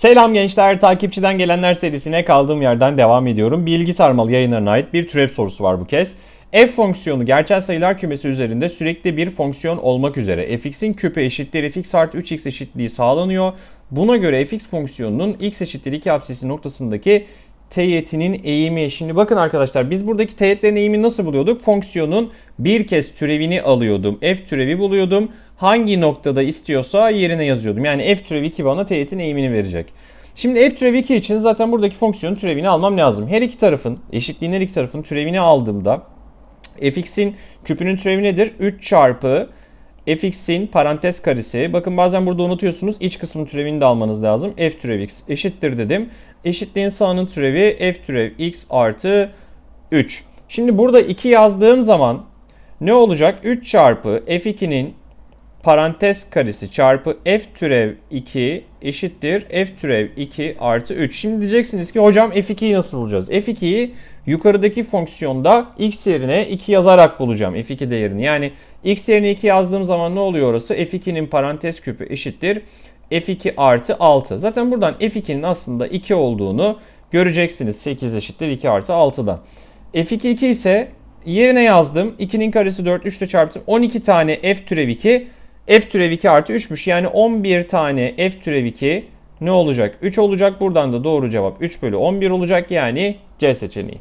Selam gençler, takipçiden gelenler serisine kaldığım yerden devam ediyorum. Bilgi sarmalı yayınlarına ait bir türev sorusu var bu kez. F fonksiyonu gerçel sayılar kümesi üzerinde sürekli bir fonksiyon olmak üzere fx'in küpü eşittir fx artı 3x eşitliği sağlanıyor. Buna göre fx fonksiyonunun x eşittir 2 apsisi noktasındaki teğetinin eğimi. Şimdi bakın arkadaşlar biz buradaki teğetlerin eğimini nasıl buluyorduk? Fonksiyonun bir kez türevini alıyordum. F türevi buluyordum. Hangi noktada istiyorsa yerine yazıyordum. Yani f türevi 2 bana teğetin eğimini verecek. Şimdi f türevi 2 için zaten buradaki fonksiyonun türevini almam lazım. Her iki tarafın, eşitliğin her iki tarafın türevini aldığımda fx'in küpünün türevi nedir? 3 çarpı fx'in parantez karesi. Bakın bazen burada unutuyorsunuz. iç kısmın türevini de almanız lazım. f türev x eşittir dedim. Eşitliğin sağının türevi f türev x artı 3. Şimdi burada 2 yazdığım zaman ne olacak? 3 çarpı f2'nin parantez karesi çarpı f türev 2 eşittir f türev 2 artı 3. Şimdi diyeceksiniz ki hocam f2'yi nasıl bulacağız? f2'yi yukarıdaki fonksiyonda x yerine 2 yazarak bulacağım f2 değerini. Yani x yerine 2 yazdığım zaman ne oluyor orası? f2'nin parantez küpü eşittir f2 artı 6. Zaten buradan f2'nin aslında 2 olduğunu göreceksiniz. 8 eşittir 2 artı 6'dan. f2 2 ise yerine yazdım. 2'nin karesi 4, 3 ile çarptım. 12 tane f türev 2 f türev 2 artı 3'müş. Yani 11 tane f türev 2 ne olacak? 3 olacak. Buradan da doğru cevap 3 bölü 11 olacak. Yani C seçeneği.